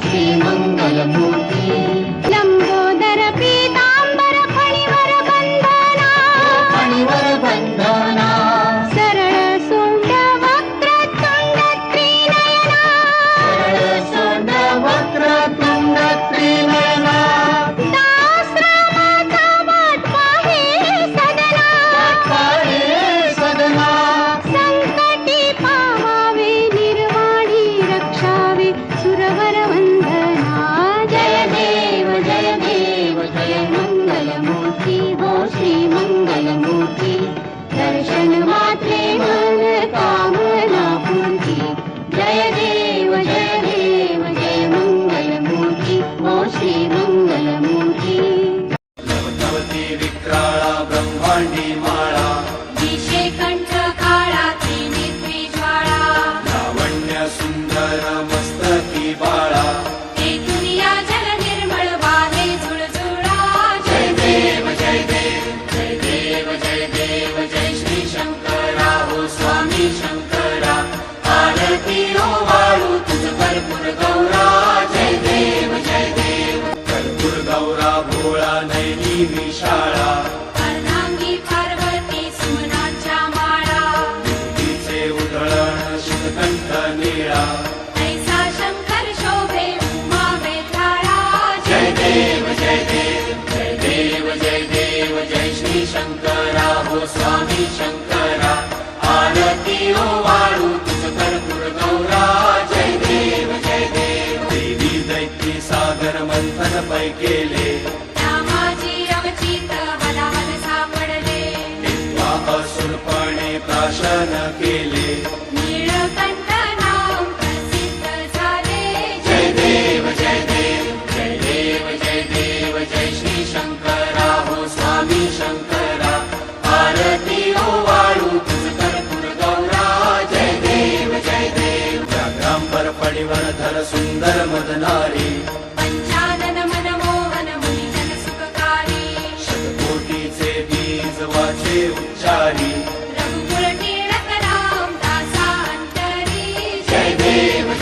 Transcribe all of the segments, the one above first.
శ్రీ మంగళమూర్తి केले रामाजी सापडले. पाणी प्राशन केले. Amen.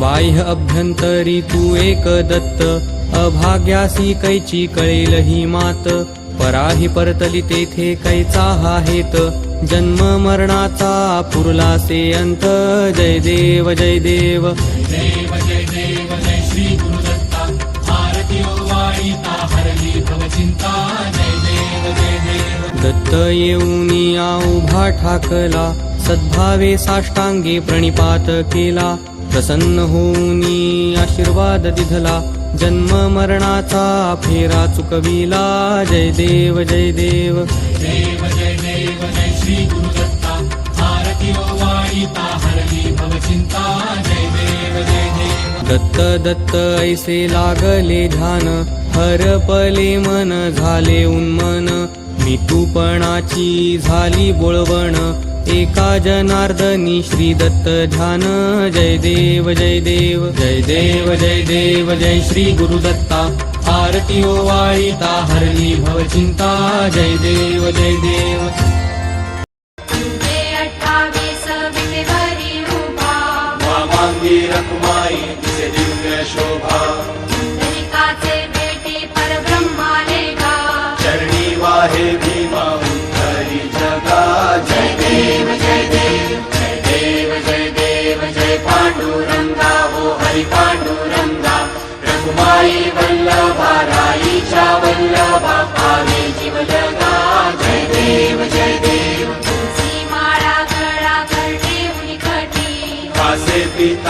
बाह्य अभ्यंतरी तू एक दत्त। अभाग्यासी कैची कळेल ही मात। पराही परतली तेथे कैचा हा हेत। जन्म मरणाचा पुरला से अंत। जय देव जय देव। दत्त येऊनी या उभा ठाकला। सद्भावे साष्टांगे प्रणिपात केला। प्रसन्न होऊनी आशीर्वाद दिधला. जन्म मरणाचा फेरा चुकविला. जय देव जय देव. देव जय देव जय श्री गुरुदत्ता आरती वाळीता हरली भवचिंता जय देव जय देव. दत्त दत्त ऐसे लागले ध्यान. हरपले मन झाले उन्मन. मितूपणाची झाली बोळवण. एका जनार्दनी श्री दत्त ध्यान. जय देव जय देव जय देव जय देव जय श्री गुरुदत्ता आरती ओवाळीता हरली भवचिंता जय देव जय देव. तुझे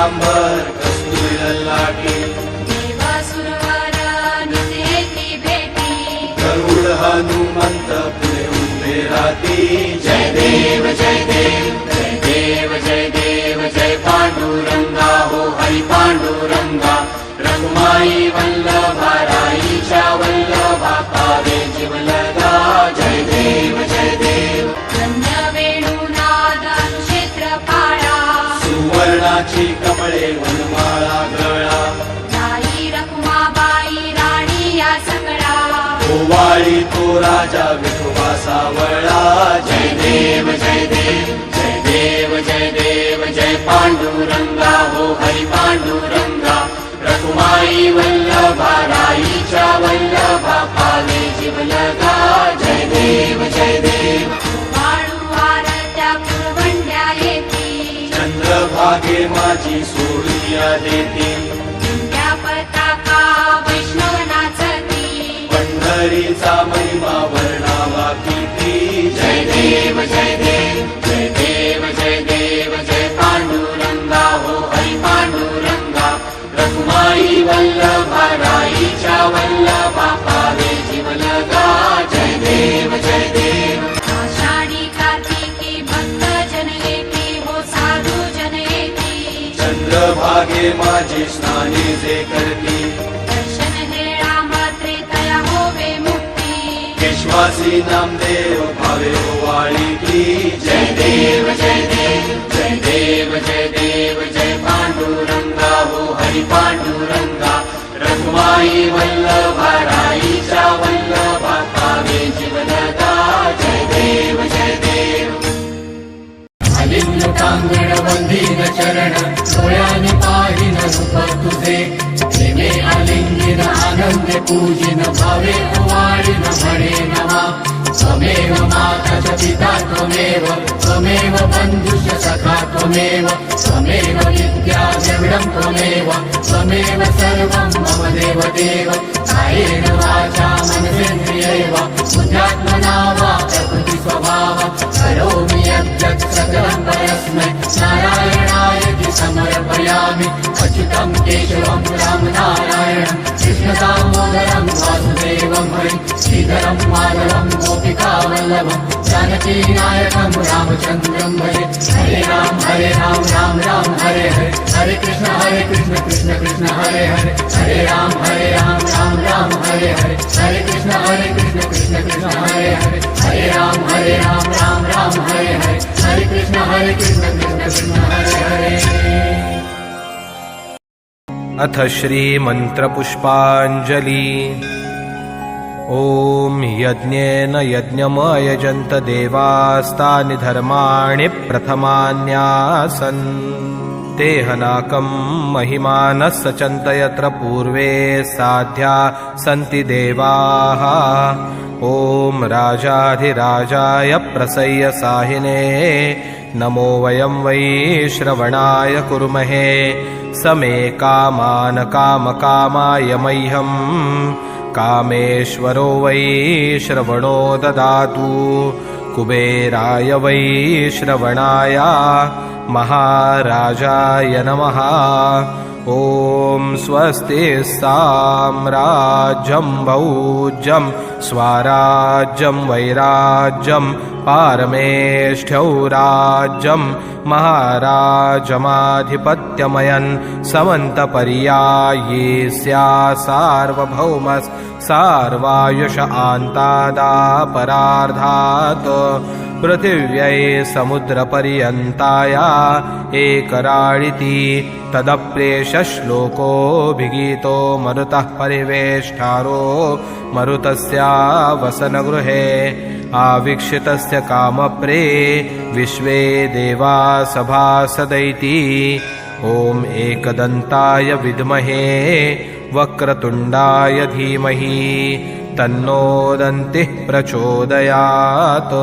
पितांबर कस्तुरी ललाटी देव सुरवर नितेती भेटी. गरुड हनुमंत पुढे उभे राहती जय देव जय देव. ओवाळी तो राजा विठोबा सावळा जय देव जय देव जय देव जय देव जय पांडुरंगा. हो हरी पांडुरंगा. रघुमाई वल्लभा राईच्या वल्लभा पावे जीवलगा जय देव जय देव. चंद्रभागे माझी सोडिया देती पताका वैष्णव नाचती पंढरीचा महिमा वर्णावा किती जय देव जय देव जय देव जय देव जय पांडुरंगा. हो हरी पांडुरंगा. रघुमाई वल्लभा राईच्या वल्लभा पावे जीवलगा. जय देव जय देव. आषाढी कार्तिकी भक्त जन येती हो साधू जन येती चंद्रभागे माझी स्नाने जे करती. विश्वासी नामदेव भावे वाळी की जय देव जय देव जय देव जय देव जय पांडुरंगा हो हरी पांडुरंगा रघुमाई वल्लभा राईचा वल्लभा पावे जीवनदा जय देव जय देव। अलिंगकांगण वंदीन चरण सोयाने पाहिन रूप तुझे भावे त्वमेव माता च पिता त्वमेव त्वमेव बन्धुश्च सखा त्वमेव त्वमेव द्रविडं त्वमेव त्वमेव सर्वं मम देव देव कायेन वाचा मनसेन्द्रियैव बुद्ध्यात्मना वा प्रकृति स्वभाव करोमि यद्यत् सकलं परस्मै नारायणाय समर्पयामि। अच्युतं केशवं रामनारायणं। कृष्णदामोदरं हरि गोपिकावल्लभं जानकीनायकं रामचन्द्रं भजे। हरे राम हरे राम राम राम, हरे हरे। हरे कृष्ण हरे कृष्ण कृष्ण कृष्ण, हरे हरे। हरे राम हरे राम राम राम, हरे हरे। हरे कृष्ण हरे कृष्ण कृष्ण कृष्ण, हरे हरे। हरे राम हरे राम राम राम, हरे हरे। हरे कृष्ण हरे कृष्ण कृष्ण कृष्ण, हरे हरे। अथ श्रीमन्त्रपुष्पाञ्जलि। ॐ यज्ञेन यज्ञमयजन्त देवास्तानि धर्माणि प्रथमान्यासन्। देहनाकं महिमानः सचन्त यत्र पूर्वे साध्या सन्ति देवाः। ॐ राजाधिराजाय प्रसय्य साहिने नमो वयं वै श्रवणाय कुर्महे। समे कामान् कामकामाय मह्यम् कामेश्वरो वै श्रवणो ददातु। कुबेराय वै श्रवणाय महाराजाय नमः। ॐ स्वस्ति साम्राज्यं भौज्यं स्वाराज्यं वैराज्यं पारमेष्ठ्यौ राज्यं महाराजमाधिपत्यमयन् समन्तपर्याये स्या सार्वभौमस् सार्वायुष आन्तादापरार्धात् पृथिव्यै समुद्रपर्यन्ताया एकराळिति तदप्रेषश्लोकोऽभिगीतो मरुतः परिवेष्टारो मरुतस्या आवीक्षितस्य कामप्रे विश्वे देवा सभासदैति ॐ एकदन्ताय विद्महे वक्रतुण्डाय धीमहि तन्नो दन्तिः प्रचोदयात्